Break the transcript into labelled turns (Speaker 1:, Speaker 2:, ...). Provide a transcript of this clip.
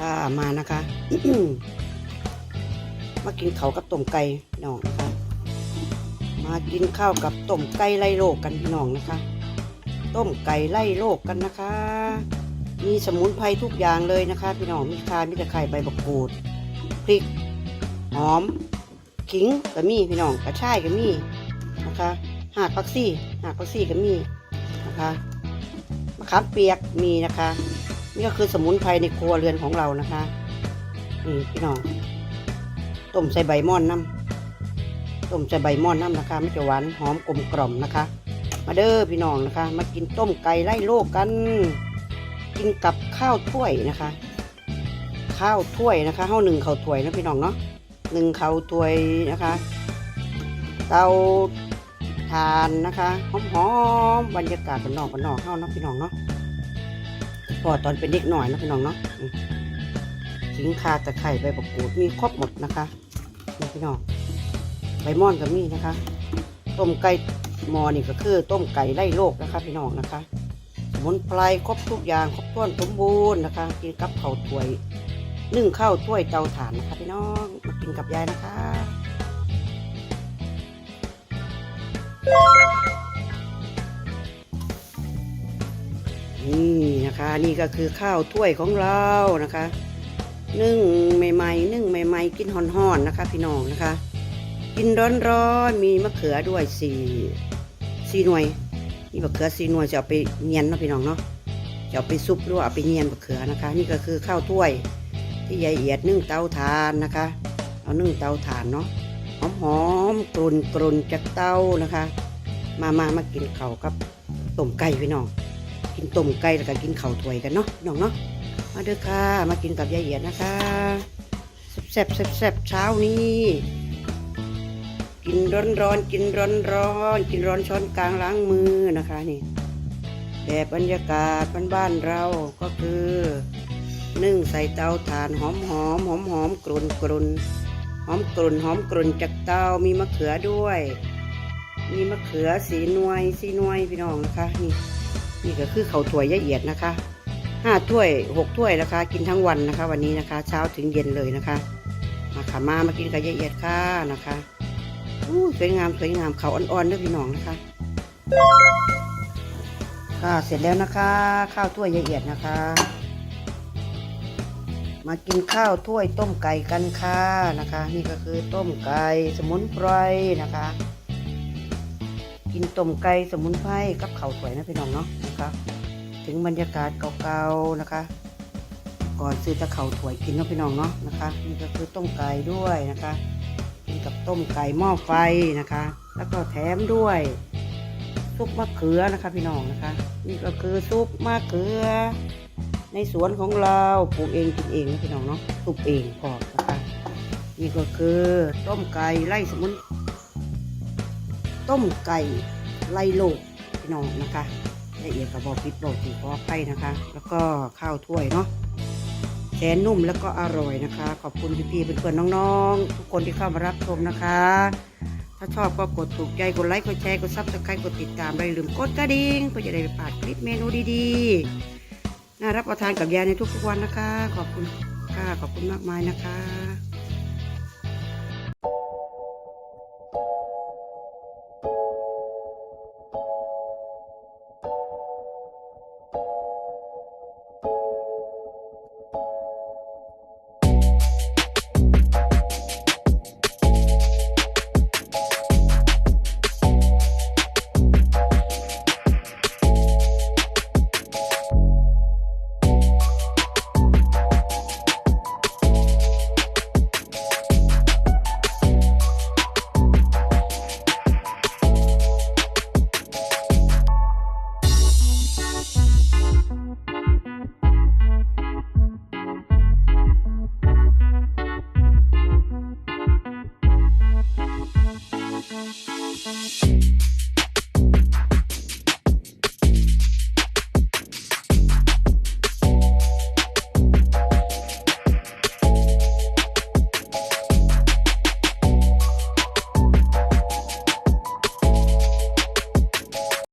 Speaker 1: ค่ะมานะคะมากินเขาวกับต้มไก่พี่น้องนะคะ มากินข้าวกับต้มไก่ไล่โลกกันพี่น้องนะคะ ต้มไก่ไล่โลกกันนะคะ มีสมุนไพรทุกอย่างเลยนะคะ พี่น้องมีขามีตะไคร้ใบบักกูดพริกหอมขิงก็มีพี่น้องกระชายก็มีนะคะหากปักซี่หากปักซี่ก็มีนะคะมะขามเปียกมีนะคะ นี่ก็คือสมุนไพรในครัวเรือนของเรานะคะนี่พี่น้องต้มใส่ใบม่อนน้ำต้มใส่ใบม่อนน้ำนะคะไม่จะหวานหอมกลมกล่อมนะคะ มาเด้อพี่น้องนะคะ มากินต้มไก่ไล่โลกกัน กินกับข้าวถ้วยนะคะ ข้าวถ้วยนะคะข้าวหนึ่งข้าวถ้วยนะพี่น้องเนาะหนึ่งข้าวถ้วยนะคะ เตาทานนะคะหอมๆบรรยากาศบ้านนอกบ้านนอกเข้านะพี่น้องเนาะ พอตอนเป็นเด็กหน่อยนะพี่น้องเนาะขิงคาตะไคร้ใบประกูดมีครบหมดนะคะนี่พี่น้องใบม่อนก็มีนะคะ ต้มไก่หมอนี่ก็คือ ต้มไก่ไล่โรคนะคะ พี่น้องนะคะสมุนไพรครบทุกอย่างครบถ้วนสมบูรณ์นะคะกินกับข้าวถ้วยนึ่งข้าวถ้วยเตาถ่านนะคะ พี่น้องมากินกับยายนะคะ นี่ก็คือข้าวถ้วยของเรานะคะ นึ่งใหม่ๆนึ่งใหม่ ๆ กินห่อนๆนะคะ พี่น้องนะคะ กินร้อนๆมีมะเขือด้วยสี่สี่หน่วยนี่มะเขือสี่หน่วยจะเอาไปเนียนเนาะพี่น้องเนาะจะเอาไปซุปหรือว่าเอาไปเนียนมะเขือนะคะ นี่ก็คือข้าวถ้วย ที่ยายเอียดนึ่งเตาถ่านนะคะ เอานึ่งเตาถ่านเนาะหอมๆกรุ่นกรุนๆจากเตานะคะ มามามากินเข้ากับต้มไก่พี่น้อง กินต้มไก่แล้วก็กินข้าวถ้วยกันเนาะน้องเนาะมาเด้อค่ะ มากินกับยายเอียดนะคะแซ่บแซ่บเช้านี้กินร้อนๆกินร้อนๆกินร้อนช้อนกลางล้างมือนะคะนี่แบบบรรยากาศบ้านๆเราก็คือนึ่งใส่เตาถ่านหอมหอมหอมหอมกรุ่นกรุ่นหอมกรุ่นหอมกรุ่นจากเตามีมะเขือด้วย มีมะเขือสีนวยสีนวยพี่น้องนะคะนี่ นี่ก็คือเขาวถ้วยละเอียดนะคะห้าถ้วยหกถ้วยนะคะ กินทั้งวันนะคะ วันนี้นะคะ เช้าถึงเย็นเลยนะคะมาค่ะมามากินกับละเอียดค่ะนะคะอู้สวยงามสวยงามเขาอ่อนๆด้อพี่น้องนะคะค่ะเสร็จแล้วนะคะ ข้าวถ้วยละเอียดนะคะ มากินข้าวถ้วยต้มไก่กันค่ะนะคะ นี่ก็คือต้มไก่สมุนไพรนะคะ กินต้มไก่สมุนไพรกับข้าวสวยนะพี่น้องเนาะ นะคะ ถึงบรรยากาศเก่าๆนะคะ ก่อนซื้อตะเข่าถวยกินเนาะพี่น้องเนาะนะคะ นี่ก็คือต้มไก่ด้วยนะคะกินกับต้มไก่หม้อไฟนะคะ แล้วก็แถมด้วยซุปมะเขือนะคะพี่น้องนะคะ นี่ก็คือซุปมะเขือ ในสวนของเราปลูกเองกินเองนะพี่น้องเนาะซุปเองพอนะคะนี่ก็คือต้มไก่ไล่สมุนต้มไก่ไล่โลกพี่น้องนะคะ ละเอียดกระบอกปิดโลกถึงขอไผ่นะคะ แล้วก็ข้าวถ้วยเนาะแสนนุ่มแล้วก็อร่อยนะคะ ขอบคุณพี่ๆเพื่อนๆน้องๆ ทุกคนที่เข้ามารับชมนะคะ ถ้าชอบก็กดถูกใจกดไลค์กดแชร์กดซับสไครต์กดติดตามอย่าลืมกดกระดิ่งเพื่อจะได้ไม่พลาดคลิปเมนูดีๆน่ารับประทานกับยายในทุกๆวันนะคะ ขอบคุณค่ะขอบคุณมากมายนะคะ